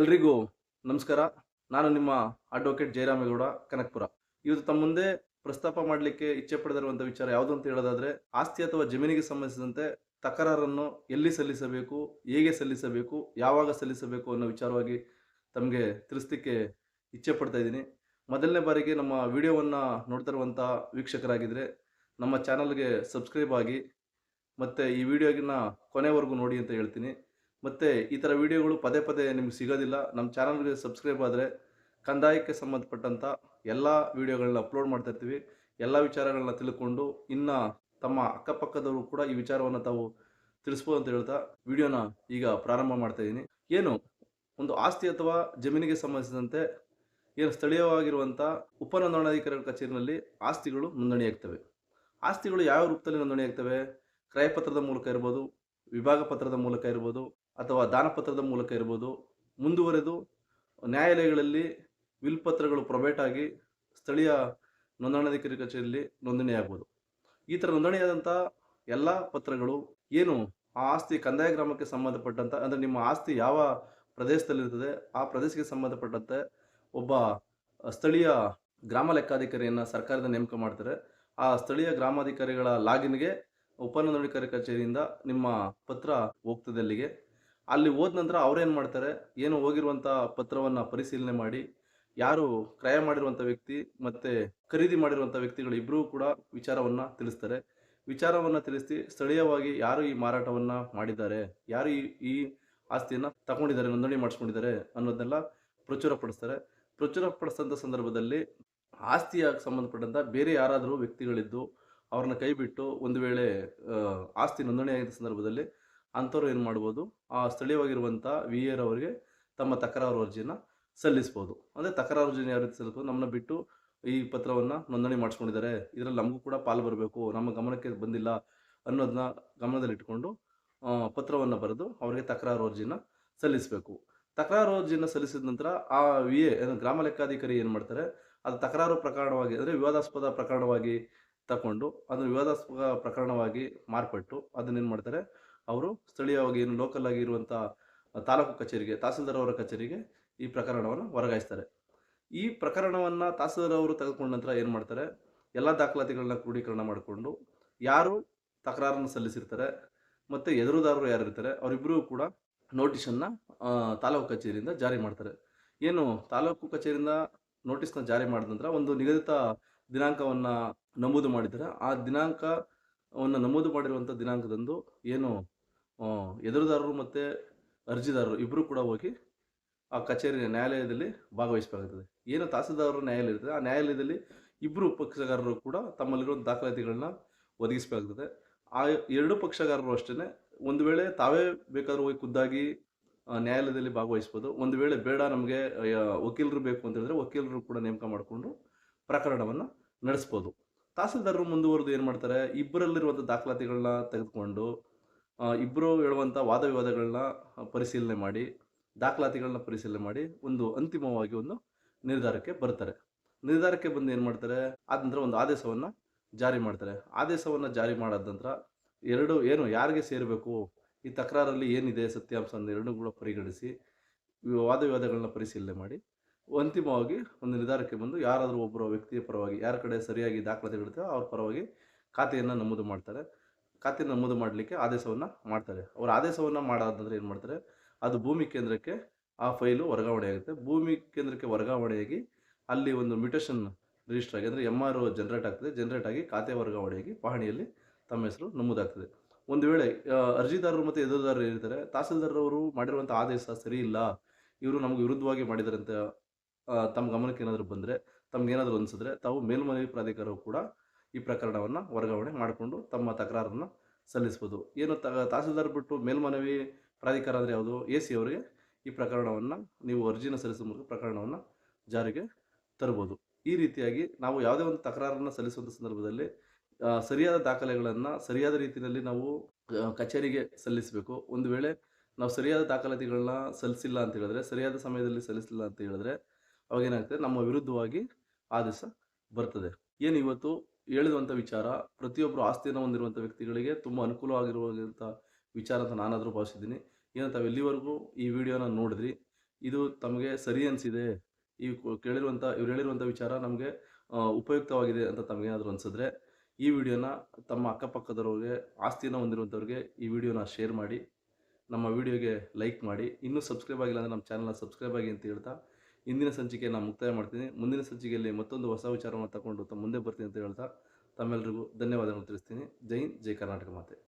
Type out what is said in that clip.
ಎಲ್ರಿಗೂ ನಮಸ್ಕಾರ. ನಾನು ನಿಮ್ಮ ಅಡ್ವೊಕೇಟ್ ಜಯರಾಮೇಗೌಡ ಕನಕಪುರ. ಇವತ್ತು ತಮ್ಮ ಮುಂದೆ ಪ್ರಸ್ತಾಪ ಮಾಡಲಿಕ್ಕೆ ಇಚ್ಛೆ ಪಡೆದಿರುವಂಥ ವಿಚಾರ ಯಾವುದು ಅಂತ ಹೇಳೋದಾದರೆ, ಆಸ್ತಿ ಅಥವಾ ಜಮೀನಿಗೆ ಸಂಬಂಧಿಸಿದಂತೆ ತಕರಾರನ್ನು ಎಲ್ಲಿ ಸಲ್ಲಿಸಬೇಕು, ಹೇಗೆ ಸಲ್ಲಿಸಬೇಕು, ಯಾವಾಗ ಸಲ್ಲಿಸಬೇಕು ಅನ್ನೋ ವಿಚಾರವಾಗಿ ತಮಗೆ ತಿಳಿಸ್ಲಿಕ್ಕೆ ಇಚ್ಛೆ ಪಡ್ತಾ ಇದ್ದೀನಿ. ಮೊದಲನೇ ಬಾರಿಗೆ ನಮ್ಮ ವಿಡಿಯೋವನ್ನು ನೋಡ್ತಾ ಇರುವಂಥ ವೀಕ್ಷಕರಾಗಿದ್ದರೆ ನಮ್ಮ ಚಾನಲ್ಗೆ ಸಬ್ಸ್ಕ್ರೈಬ್ ಆಗಿ, ಮತ್ತು ಈ ವಿಡಿಯೋಗಿನ ಕೊನೆವರೆಗೂ ನೋಡಿ ಅಂತ ಹೇಳ್ತೀನಿ. ಮತ್ತು ಈ ಥರ ವಿಡಿಯೋಗಳು ಪದೇ ಪದೇ ನಿಮ್ಗೆ ಸಿಗೋದಿಲ್ಲ ನಮ್ಮ ಚಾನಲ್ಗೆ ಸಬ್ಸ್ಕ್ರೈಬ್ ಆದರೆ ಕಂದಾಯಕ್ಕೆ ಸಂಬಂಧಪಟ್ಟಂಥ ಎಲ್ಲ ವಿಡಿಯೋಗಳನ್ನ ಅಪ್ಲೋಡ್ ಮಾಡ್ತಾ ಇರ್ತೀವಿ. ಎಲ್ಲ ವಿಚಾರಗಳನ್ನ ತಿಳ್ಕೊಂಡು ಇನ್ನು ತಮ್ಮ ಅಕ್ಕಪಕ್ಕದವರು ಕೂಡ ಈ ವಿಚಾರವನ್ನು ತಾವು ತಿಳಿಸ್ಬೋದು ಅಂತ ಹೇಳ್ತಾ ವಿಡಿಯೋನ ಈಗ ಪ್ರಾರಂಭ ಮಾಡ್ತಾ ಇದ್ದೀನಿ ಏನು, ಒಂದು ಆಸ್ತಿ ಅಥವಾ ಜಮೀನಿಗೆ ಸಂಬಂಧಿಸಿದಂತೆ ಏನು ಸ್ಥಳೀಯವಾಗಿರುವಂಥ ಉಪನೋಂದಣಾಧಿಕಾರಿಗಳ ಕಚೇರಿನಲ್ಲಿ ಆಸ್ತಿಗಳು ನೋಂದಣಿಯಾಗ್ತವೆ. ಆಸ್ತಿಗಳು ಯಾವ ರೂಪದಲ್ಲಿ ನೋಂದಣಿಯಾಗ್ತವೆ? ಕ್ರಯಪತ್ರದ ಮೂಲಕ ಇರ್ಬೋದು, ವಿಭಾಗ ಪತ್ರದ ಮೂಲಕ ಇರ್ಬೋದು ಅಥವಾ ದಾನಪತ್ರದ ಮೂಲಕ ಇರ್ಬೋದು, ಮುಂದುವರೆದು ನ್ಯಾಯಾಲಯಗಳಲ್ಲಿ ವಿಲ್ ಪತ್ರಗಳು ಪ್ರೊಬೇಟ್ ಆಗಿ ಸ್ಥಳೀಯ ನೋಂದಣಾಧಿಕಾರಿ ಕಚೇರಿಯಲ್ಲಿ ನೋಂದಣಿಯಾಗ್ಬೋದು. ಈ ಥರ ನೋಂದಣಿಯಾದಂಥ ಎಲ್ಲ ಪತ್ರಗಳು ಏನು ಆ ಆಸ್ತಿ ಕಂದಾಯ ಗ್ರಾಮಕ್ಕೆ ಸಂಬಂಧಪಟ್ಟಂಥ ಅಂದರೆ ನಿಮ್ಮ ಆಸ್ತಿ ಯಾವ ಪ್ರದೇಶದಲ್ಲಿರ್ತದೆ, ಆ ಪ್ರದೇಶಕ್ಕೆ ಸಂಬಂಧಪಟ್ಟಂತೆ ಒಬ್ಬ ಸ್ಥಳೀಯ ಗ್ರಾಮ ಲೆಕ್ಕಾಧಿಕಾರಿಯನ್ನು ಸರ್ಕಾರದ ನೇಮಕ ಮಾಡ್ತಾರೆ. ಆ ಸ್ಥಳೀಯ ಗ್ರಾಮಾಧಿಕಾರಿಗಳ ಲಾಗಿನ್ಗೆ ಉಪನೋಂದಣಿಕಾರಿ ಕಚೇರಿಯಿಂದ ನಿಮ್ಮ ಪತ್ರ ಹೋಗ್ತದೆ ಅಲ್ಲಿಗೆ. ಅಲ್ಲಿ ಹೋದ ನಂತರ ಅವ್ರೇನು ಮಾಡ್ತಾರೆ? ಏನು ಹೋಗಿರುವಂಥ ಪತ್ರವನ್ನು ಪರಿಶೀಲನೆ ಮಾಡಿ, ಯಾರು ಕ್ರಯ ಮಾಡಿರುವಂಥ ವ್ಯಕ್ತಿ ಮತ್ತು ಖರೀದಿ ಮಾಡಿರುವಂಥ ವ್ಯಕ್ತಿಗಳು ಇಬ್ಬರೂ ಕೂಡ ವಿಚಾರವನ್ನು ತಿಳಿಸ್ತಾರೆ. ವಿಚಾರವನ್ನು ತಿಳಿಸಿ ಸ್ಥಳೀಯವಾಗಿ ಯಾರು ಈ ಮಾರಾಟವನ್ನು ಮಾಡಿದ್ದಾರೆ? ಯಾರು ಈ ಈ ಆಸ್ತಿಯನ್ನು ತಗೊಂಡಿದ್ದಾರೆ, ನೋಂದಣಿ ಮಾಡಿಸ್ಕೊಂಡಿದ್ದಾರೆ ಅನ್ನೋದನ್ನೆಲ್ಲ ಪ್ರಚುರಪಡಿಸ್ತಾರೆ ಪ್ರಚುರಪಡಿಸಿದಂಥ ಸಂದರ್ಭದಲ್ಲಿ ಆಸ್ತಿಯ ಸಂಬಂಧಪಟ್ಟಂಥ ಬೇರೆ ಯಾರಾದರೂ ವ್ಯಕ್ತಿಗಳಿದ್ದು ಅವ್ರನ್ನ ಕೈ ಬಿಟ್ಟು ಒಂದು ವೇಳೆ ಆಸ್ತಿ ನೋಂದಣಿ ಆಗಿದ್ದ ಸಂದರ್ಭದಲ್ಲಿ ಅಂಥವ್ರು ಏನು ಮಾಡ್ಬೋದು? ಆ ಸ್ಥಳೀಯವಾಗಿರುವಂಥ ವಿ ಎರ್ ಅವರಿಗೆ ತಮ್ಮ ತಕರಾರು ಅರ್ಜಿನ ಸಲ್ಲಿಸ್ಬೋದು. ಅಂದರೆ ತಕರಾರು ಅರ್ಜಿನ ಯಾವ ರೀತಿ ಸಲ್ಲಿಸ್ಬೋದು? ನಮ್ಮನ್ನ ಬಿಟ್ಟು ಈ ಪತ್ರವನ್ನು ನೋಂದಣಿ ಮಾಡಿಸ್ಕೊಂಡಿದ್ದಾರೆ. ಇದರಲ್ಲಿ ನಮಗೂ ಕೂಡ ಪಾಲು ಬರಬೇಕು. ನಮ್ಮ ಗಮನಕ್ಕೆ ಬಂದಿಲ್ಲ ಅನ್ನೋದನ್ನ ಗಮನದಲ್ಲಿಟ್ಟುಕೊಂಡು ಪತ್ರವನ್ನು ಬರೆದು ಅವರಿಗೆ ತಕರಾರು ಅರ್ಜಿನ ಸಲ್ಲಿಸಬೇಕು. ತಕರಾರು ಅರ್ಜಿನ ಸಲ್ಲಿಸಿದ ನಂತರ ಆ ವಿ ಎ ಗ್ರಾಮ ಲೆಕ್ಕಾಧಿಕಾರಿ ಏನು ಮಾಡ್ತಾರೆ? ಅದು ತಕರಾರು ಪ್ರಕರಣವಾಗಿ, ಅಂದರೆ ವಿವಾದಾಸ್ಪದ ಪ್ರಕರಣವಾಗಿ ತಗೊಂಡು ಅದನ್ನು ವಿವಾದಾಸ್ಪದ ಪ್ರಕರಣವಾಗಿ ಮಾರ್ಪಟ್ಟು ಅದನ್ನೇನು ಮಾಡ್ತಾರೆ? ಅವರು ಸ್ಥಳೀಯವಾಗಿ ಏನು ಲೋಕಲ್ ಆಗಿ ಇರುವಂಥ ತಾಲೂಕು ಕಚೇರಿಗೆ, ತಹಸೀಲ್ದಾರ್ ಅವರ ಕಚೇರಿಗೆ ಈ ಪ್ರಕರಣವನ್ನು ವರ್ಗಾಯಿಸ್ತಾರೆ. ಈ ಪ್ರಕರಣವನ್ನು ತಹಸೀಲ್ದಾರ್ ಅವರು ತೆಗೆದುಕೊಂಡ ನಂತರ ಏನು ಮಾಡ್ತಾರೆ? ಎಲ್ಲ ದಾಖಲಾತಿಗಳನ್ನ ಕ್ರೋಢೀಕರಣ ಮಾಡಿಕೊಂಡು ಯಾರು ತಕರಾರನ್ನು ಸಲ್ಲಿಸಿರ್ತಾರೆ ಮತ್ತು ಎದುರುದಾರರು ಯಾರು ಇರ್ತಾರೆ ಅವರಿಬ್ಬರೂ ಕೂಡ ನೋಟಿಸನ್ನು ತಾಲೂಕು ಕಚೇರಿಯಿಂದ ಜಾರಿ ಮಾಡ್ತಾರೆ. ಏನು ತಾಲೂಕು ಕಚೇರಿಯಿಂದ ನೋಟಿಸ್ನ ಜಾರಿ ಮಾಡಿದ ನಂತರ ಒಂದು ನಿಗದಿತ ದಿನಾಂಕವನ್ನು ನಮೂದು ಮಾಡಿದ್ದಾರೆ. ಆ ದಿನಾಂಕವನ್ನು ನಮೂದು ಮಾಡಿರುವಂಥ ದಿನಾಂಕದಂದು ಏನು ಎದುರುದಾರರು ಮತ್ತು ಅರ್ಜಿದಾರರು ಇಬ್ಬರು ಕೂಡ ಹೋಗಿ ಆ ಕಚೇರಿ ನ್ಯಾಯಾಲಯದಲ್ಲಿ ಭಾಗವಹಿಸಬೇಕಾಗ್ತದೆ. ಏನು ತಹಸೀಲ್ದಾರರು ನ್ಯಾಯಾಲಯ ಇರ್ತದೆ, ಆ ನ್ಯಾಯಾಲಯದಲ್ಲಿ ಇಬ್ಬರು ಪಕ್ಷಗಾರರು ಕೂಡ ತಮ್ಮಲ್ಲಿರುವ ದಾಖಲಾತಿಗಳನ್ನ ಒದಗಿಸಬೇಕಾಗ್ತದೆ. ಆ ಎರಡು ಪಕ್ಷಗಾರರು ಅಷ್ಟೇ ಒಂದು ವೇಳೆ ತಾವೇ ಬೇಕಾದ್ರೂ ಹೋಗಿ ಖುದ್ದಾಗಿ ನ್ಯಾಯಾಲಯದಲ್ಲಿ ಭಾಗವಹಿಸ್ಬೋದು. ಒಂದು ವೇಳೆ ಬೇಡ ನಮಗೆ ವಕೀಲರು ಬೇಕು ಅಂತ ಹೇಳಿದ್ರೆ ವಕೀಲರು ಕೂಡ ನೇಮಕ ಮಾಡಿಕೊಂಡು ಪ್ರಕರಣವನ್ನು ನಡೆಸ್ಬೋದು. ತಹಸೀಲ್ದಾರರು ಮುಂದುವರೆದು ಏನು ಮಾಡ್ತಾರೆ ಇಬ್ಬರಲ್ಲಿರುವಂಥ ದಾಖಲಾತಿಗಳನ್ನ ತೆಗೆದುಕೊಂಡು ಇಬ್ಬರು ಹೇಳುವಂಥ ವಾದ ವಿವಾದಗಳನ್ನ ಪರಿಶೀಲನೆ ಮಾಡಿ, ದಾಖಲಾತಿಗಳನ್ನ ಪರಿಶೀಲನೆ ಮಾಡಿ ಒಂದು ಅಂತಿಮವಾಗಿ ಒಂದು ನಿರ್ಧಾರಕ್ಕೆ ಬರ್ತಾರೆ. ನಿರ್ಧಾರಕ್ಕೆ ಬಂದು ಏನು ಮಾಡ್ತಾರೆ? ಆದ ನಂತರ ಒಂದು ಆದೇಶವನ್ನು ಜಾರಿ ಮಾಡ್ತಾರೆ. ಆದೇಶವನ್ನು ಜಾರಿ ಮಾಡಾದ ನಂತರ ಎರಡು ಏನು, ಯಾರಿಗೆ ಸೇರಬೇಕು? ಈ ತಕರಾರಲ್ಲಿ ಏನಿದೆ ಸತ್ಯಾಂಶ ಎರಡೂ ಕೂಡ ಪರಿಗಣಿಸಿ ವಾದ ವಿವಾದಗಳನ್ನ ಪರಿಶೀಲನೆ ಮಾಡಿ ಅಂತಿಮವಾಗಿ ಒಂದು ನಿರ್ಧಾರಕ್ಕೆ ಬಂದು ಯಾರಾದರೂ ಒಬ್ಬರ ವ್ಯಕ್ತಿಯ ಪರವಾಗಿ ಯಾರ ಕಡೆ ಸರಿಯಾಗಿ ದಾಖಲಾತಿಗಳಿರ್ತವೆ ಅವ್ರ ಪರವಾಗಿ ಖಾತೆಯನ್ನು ನಮೂದು ಮಾಡ್ತಾರೆ. ಖಾತೆ ನಮೂದು ಮಾಡಲಿಕ್ಕೆ ಆದೇಶವನ್ನು ಮಾಡ್ತಾರೆ. ಅವರ ಆದೇಶವನ್ನು ಮಾಡಾದಂದ್ರೆ ಏನು ಮಾಡ್ತಾರೆ? ಅದು ಭೂಮಿ ಕೇಂದ್ರಕ್ಕೆ ಆ ಫೈಲು ವರ್ಗಾವಣೆ ಆಗುತ್ತೆ. ಭೂಮಿ ಕೇಂದ್ರಕ್ಕೆ ವರ್ಗಾವಣೆಯಾಗಿ ಅಲ್ಲಿ ಒಂದು ಮ್ಯೂಟೇಷನ್ ರಿಜಿಸ್ಟರ್ ಆಗಿ, ಅಂದರೆ ಎಂ ಆರ್ ಜನರೇಟ್ ಆಗ್ತದೆ. ಜನರೇಟ್ ಆಗಿ ಖಾತೆ ವರ್ಗಾವಣೆಯಾಗಿ ಪಹಣಿಯಲ್ಲಿ ತಮ್ಮ ಹೆಸರು ನಮೂದಾಗ್ತದೆ. ಒಂದು ವೇಳೆ ಅರ್ಜಿದಾರರು ಮತ್ತು ಎದುರುದಾರರು ಇರ್ತಾರೆ ತಹಸೀಲ್ದಾರರವರು ಮಾಡಿರುವಂಥ ಆದೇಶ ಸರಿ ಇಲ್ಲ, ಇವರು ನಮಗೆ ವಿರುದ್ಧವಾಗಿ ಮಾಡಿದ್ದಾರೆ ಅಂತ ತಮ್ಮ ಗಮನಕ್ಕೆ ಏನಾದರೂ ಬಂದರೆ ತಮಗೇನಾದರೂ ಅನಿಸಿದ್ರೆ ತಾವು ಮೇಲ್ಮನವಿ ಪ್ರಾಧಿಕಾರವು ಕೂಡ ಈ ಪ್ರಕರಣವನ್ನು ವರ್ಗಾವಣೆ ಮಾಡಿಕೊಂಡು ತಮ್ಮ ತಕರಾರನ್ನು ಸಲ್ಲಿಸ್ಬೋದು. ಏನು ತ, ತಹಸೀಲ್ದಾರ್ ಬಿಟ್ಟು ಮೇಲ್ಮನವಿ ಪ್ರಾಧಿಕಾರ ಅಂದರೆ ಯಾವುದು? ಎ ಸಿ ಅವರಿಗೆ ಈ ಪ್ರಕರಣವನ್ನು ನೀವು ಅರ್ಜಿನ ಸಲ್ಲಿಸುವ ಮೂಲಕ ಪ್ರಕರಣವನ್ನು ಜಾರಿಗೆ ತರ್ಬೋದು. ಈ ರೀತಿಯಾಗಿ ನಾವು ಯಾವುದೇ ಒಂದು ತಕರಾರನ್ನು ಸಲ್ಲಿಸುವಂಥ ಸಂದರ್ಭದಲ್ಲಿ ಸರಿಯಾದ ದಾಖಲೆಗಳನ್ನು ಸರಿಯಾದ ರೀತಿಯಲ್ಲಿ ನಾವು ಕಚೇರಿಗೆ ಸಲ್ಲಿಸಬೇಕು. ಒಂದು ವೇಳೆ ನಾವು ಸರಿಯಾದ ದಾಖಲಾತಿಗಳನ್ನ ಸಲ್ಲಿಸಿಲ್ಲ ಅಂತ ಹೇಳಿದ್ರೆ, ಸರಿಯಾದ ಸಮಯದಲ್ಲಿ ಸಲ್ಲಿಸಿಲ್ಲ ಅಂತ ಹೇಳಿದ್ರೆ ಅವಾಗ ಏನಾಗ್ತದೆ ನಮ್ಮ ವಿರುದ್ಧವಾಗಿ ಆದೇಶ ಬರ್ತದೆ. ಏನು ಇವತ್ತು ಹೇಳಿರುವಂಥ ವಿಚಾರ ಪ್ರತಿಯೊಬ್ಬರು ಆಸ್ತಿಯನ್ನು ಹೊಂದಿರುವಂಥ ವ್ಯಕ್ತಿಗಳಿಗೆ ತುಂಬ ಅನುಕೂಲವಾಗಿರುವಂಥ ವಿಚಾರ ಅಂತ ನಾನಾದರೂ ಭಾವಿಸಿದ್ದೀನಿ. ಏನು ತಾವು ಎಲ್ಲಿವರೆಗೂ ಈ ವಿಡಿಯೋನ ನೋಡಿದ್ರಿ, ಇದು ತಮಗೆ ಸರಿ ಅನಿಸಿದೆ, ಈ ಕೇಳಿರುವಂಥ ಇವ್ರು ಹೇಳಿರುವಂಥ ವಿಚಾರ ನಮಗೆ ಉಪಯುಕ್ತವಾಗಿದೆ ಅಂತ ತಮಗೇನಾದರೂ ಅನಿಸಿದ್ರೆ, ಈ ವಿಡಿಯೋನ ತಮ್ಮ ಅಕ್ಕಪಕ್ಕದವ್ರಿಗೆ, ಆಸ್ತಿಯನ್ನು ಹೊಂದಿರುವಂಥವ್ರಿಗೆ ಈ ವಿಡಿಯೋನ ಶೇರ್ ಮಾಡಿ, ನಮ್ಮ ವಿಡಿಯೋಗೆ ಲೈಕ್ ಮಾಡಿ, ಇನ್ನೂ ಸಬ್ಸ್ಕ್ರೈಬ್ ಆಗಿಲ್ಲ ಅಂದರೆ ನಮ್ಮ ಚಾನಲ್ನ ಸಬ್ಸ್ಕ್ರೈಬ್ ಆಗಿ ಅಂತ ಹೇಳ್ತಾ ಇಂದಿನ ಸಂಚಿಕೆಯನ್ನು ಮುಕ್ತಾಯ ಮಾಡ್ತೀನಿ. ಮುಂದಿನ ಸಂಚಿಕೆಯಲ್ಲಿ ಮತ್ತೊಂದು ಹೊಸ ವಿಚಾರವನ್ನು ತಗೊಂಡು ಮುಂದೆ ಬರ್ತೀನಿ ಅಂತ ಹೇಳ್ತಾ ತಮ್ಮೆಲ್ಲರಿಗೂ ಧನ್ಯವಾದಗಳು ತಿಳಿಸ್ತೀನಿ. ಜೈ ಹಿಂದ್, ಜೈ ಕರ್ನಾಟಕ ಮಾತೆ.